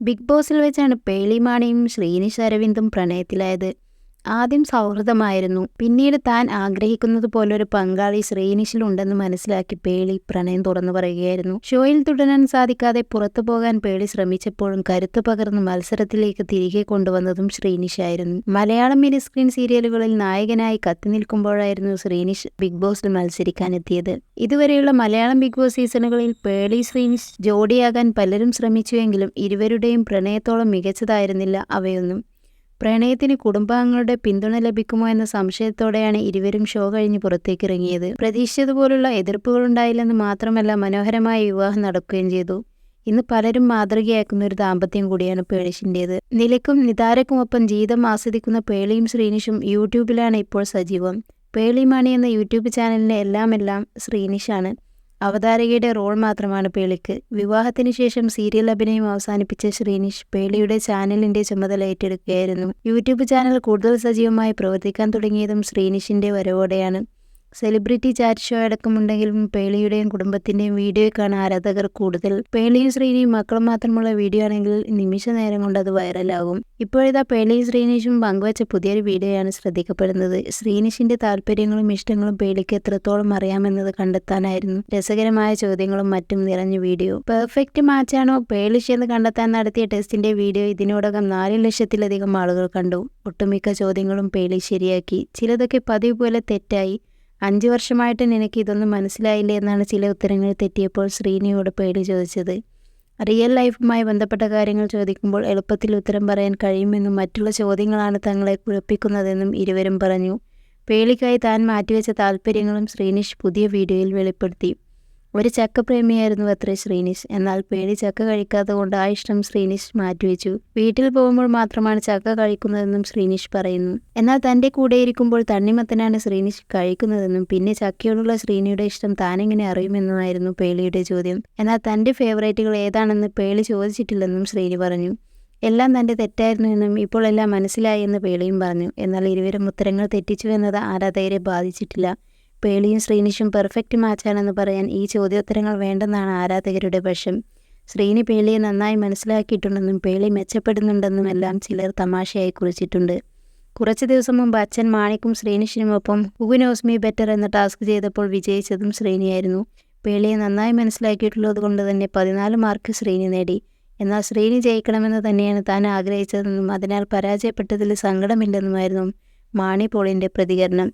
Big ബോസിൽ വെച്ചാണ് പേളിമാണിയും ശ്രീനിഷ് അരവിന്ദും പ്രണയത്തിലായത്. ആദ്യം സൗഹൃദമായിരുന്നു. പിന്നീട് താൻ ആഗ്രഹിക്കുന്നത് പോലൊരു പങ്കാളി ശ്രീനിഷിലുണ്ടെന്ന് മനസ്സിലാക്കി പേളി പ്രണയം തുറന്നു പറയുകയായിരുന്നു. ഷോയിൽ തുടരാൻ സാധിക്കാതെ പുറത്തു പോകാൻ പേളി ശ്രമിച്ചപ്പോഴും കരുത്തു പകർന്ന് മത്സരത്തിലേക്ക് തിരികെ കൊണ്ടുവന്നതും ശ്രീനിഷായിരുന്നു. മലയാളം മിനി സ്ക്രീൻ സീരിയലുകളിൽ നായകനായി കത്തി നിൽക്കുമ്പോഴായിരുന്നു ശ്രീനിഷ് ബിഗ് ബോസിൽ മത്സരിക്കാനെത്തിയത്. ഇതുവരെയുള്ള മലയാളം ബിഗ് ബോസ് സീസണുകളിൽ പേളി ശ്രീനിഷ് ജോഡിയാകാൻ പലരും ശ്രമിച്ചുവെങ്കിലും ഇരുവരുടെയും പ്രണയത്തോളം മികച്ചതായിരുന്നില്ല അവയൊന്നും. പ്രണയത്തിന് കുടുംബാംഗങ്ങളുടെ പിന്തുണ ലഭിക്കുമോ എന്ന സംശയത്തോടെയാണ് ഇരുവരും ഷോ കഴിഞ്ഞ് പുറത്തേക്ക് ഇറങ്ങിയത് പ്രതീക്ഷിച്ചതുപോലുള്ള എതിർപ്പുകളുണ്ടായില്ലെന്ന് മാത്രമല്ല മനോഹരമായ വിവാഹം നടക്കുകയും ചെയ്തു. ഇന്ന് പലരും മാതൃകയാക്കുന്ന ഒരു ദാമ്പത്യം കൂടിയാണ് പേളിഷിന്റേത് നിലയ്ക്കും നിതാരക്കുമൊപ്പം ജീവിതം ആസ്വദിക്കുന്ന പേളിയും ശ്രീനിഷും യൂട്യൂബിലാണ് ഇപ്പോൾ സജീവം. പേളി പേളിമാണി എന്ന യൂട്യൂബ് ചാനലിന്റെ എല്ലാമെല്ലാം ശ്രീനിഷാണ്. അവതാരകയുടെ റോൾ മാത്രമാണ് പേളിക്ക്. വിവാഹത്തിന് ശേഷം സീരിയൽ അഭിനയം അവസാനിപ്പിച്ച ശ്രീനിഷ് പേളിയുടെ ചാനലിന്റെ ചുമതല ഏറ്റെടുക്കുകയായിരുന്നു. യൂട്യൂബ് ചാനൽ കൂടുതൽ സജീവമായി പ്രവർത്തിക്കാൻ തുടങ്ങിയതും ശ്രീനിഷിന്റെ വരവോടെയാണ്. സെലിബ്രിറ്റി ചാറ്റ് ഷോ അടക്കമുണ്ടെങ്കിലും പേളിയുടെയും കുടുംബത്തിന്റെയും വീഡിയോയ്ക്കാണ് ആരാധകർ കൂടുതൽ. പേളിയും ശ്രീനിയും മക്കളും മാത്രമുള്ള വീഡിയോ ആണെങ്കിൽ നിമിഷ നേരം കൊണ്ട് അത് വൈറലാകും. ഇപ്പോഴിതാ പേളിയും ശ്രീനിഷും പങ്കുവച്ച പുതിയൊരു വീഡിയോയാണ് ശ്രദ്ധിക്കപ്പെടുന്നത്. ശ്രീനിഷിന്റെ താല്പര്യങ്ങളും ഇഷ്ടങ്ങളും പേളിക്ക് എത്രത്തോളം അറിയാമെന്നത് കണ്ടെത്താനായിരുന്നു രസകരമായ ചോദ്യങ്ങളും മറ്റും നിറഞ്ഞ വീഡിയോ. പെർഫെക്റ്റ് മാച്ചാണോ പേളിഷ് എന്ന് കണ്ടെത്താൻ നടത്തിയ ടെസ്റ്റിന്റെ വീഡിയോ ഇതിനോടകം നാല് ലക്ഷത്തിലധികം ആളുകൾ കണ്ടു. ഒട്ടുമിക്ക ചോദ്യങ്ങളും പേളി ശരിയാക്കി. ചിലതൊക്കെ പതിവ് പോലെ തെറ്റായി. അഞ്ചു വർഷമായിട്ട് നിനക്ക് ഇതൊന്നും മനസ്സിലായില്ലേ എന്നാണ് ചില ഉത്തരങ്ങൾ തെറ്റിയപ്പോൾ ശ്രീനിയോട് പേടി ചോദിച്ചത്. റിയൽ ലൈഫുമായി ബന്ധപ്പെട്ട കാര്യങ്ങൾ ചോദിക്കുമ്പോൾ എളുപ്പത്തിൽ ഉത്തരം പറയാൻ കഴിയുമെന്നും മറ്റുള്ള ചോദ്യങ്ങളാണ് തങ്ങളെ കുഴപ്പിക്കുന്നതെന്നും ഇരുവരും പറഞ്ഞു. പേളിക്കായി താൻ മാറ്റിവെച്ച താല്പര്യങ്ങളും ശ്രീനിഷ് പുതിയ വീഡിയോയിൽ വെളിപ്പെടുത്തി. ഒരു ചക്ക പ്രേമിയായിരുന്നു അത്രേ ശ്രീനിഷ്. എന്നാൽ പേടി ചക്ക കഴിക്കാത്തത് കൊണ്ട് ആ ഇഷ്ടം ശ്രീനിഷ് മാറ്റിവെച്ചു. വീട്ടിൽ പോകുമ്പോൾ മാത്രമാണ് ചക്ക കഴിക്കുന്നതെന്നും ശ്രീനിഷ് പറയുന്നു. എന്നാൽ തന്റെ കൂടെ ഇരിക്കുമ്പോൾ തണ്ണിമത്തനാണ് ശ്രീനിഷ് കഴിക്കുന്നതെന്നും പിന്നെ ചക്കയോടുള്ള ശ്രീനിയുടെ ഇഷ്ടം താനെങ്ങനെ അറിയുമെന്നുമായിരുന്നു പേളിയുടെ ചോദ്യം. എന്നാൽ തന്റെ ഫേവറേറ്റുകൾ ഏതാണെന്ന് പേളി ചോദിച്ചിട്ടില്ലെന്നും ശ്രീനി പറഞ്ഞു. എല്ലാം തന്റെ തെറ്റായിരുന്നു എന്നും ഇപ്പോൾ എല്ലാം മനസ്സിലായി എന്ന് പേളിയും പറഞ്ഞു. എന്നാൽ ഇരുവരും ഉത്തരങ്ങൾ തെറ്റിച്ചു എന്നത് ആരാധകരെ ബാധിച്ചിട്ടില്ല. പേളിയും ശ്രീനിഷും പെർഫെക്റ്റ് മാച്ചാണെന്ന് പറയാൻ ഈ ചോദ്യോത്തരങ്ങൾ വേണ്ടെന്നാണ് ആരാധകരുടെ പക്ഷം ശ്രീനി പേളിയെ നന്നായി മനസ്സിലാക്കിയിട്ടുണ്ടെന്നും പേളി മെച്ചപ്പെടുന്നുണ്ടെന്നും എല്ലാം ചിലർ തമാശയായി കുറിച്ചിട്ടുണ്ട്. കുറച്ച് ദിവസം മുമ്പ് അച്ഛൻ മാണിക്കും ശ്രീനിഷിനുമൊപ്പം ഹു നോസ് മീ ബെറ്റർ എന്ന ടാസ്ക് ചെയ്തപ്പോൾ വിജയിച്ചതും ശ്രീനിയായിരുന്നു. പേളിയെ നന്നായി മനസ്സിലാക്കിയിട്ടുള്ളത് കൊണ്ട് തന്നെ പതിനാല് മാർക്ക് ശ്രീനി നേടി. എന്നാൽ ശ്രീനി ജയിക്കണമെന്ന് തന്നെയാണ് താൻ ആഗ്രഹിച്ചതെന്നും അതിനാൽ പരാജയപ്പെട്ടതിൽ സങ്കടമില്ലെന്നുമായിരുന്നു മാണി പോളിന്റെ പ്രതികരണം.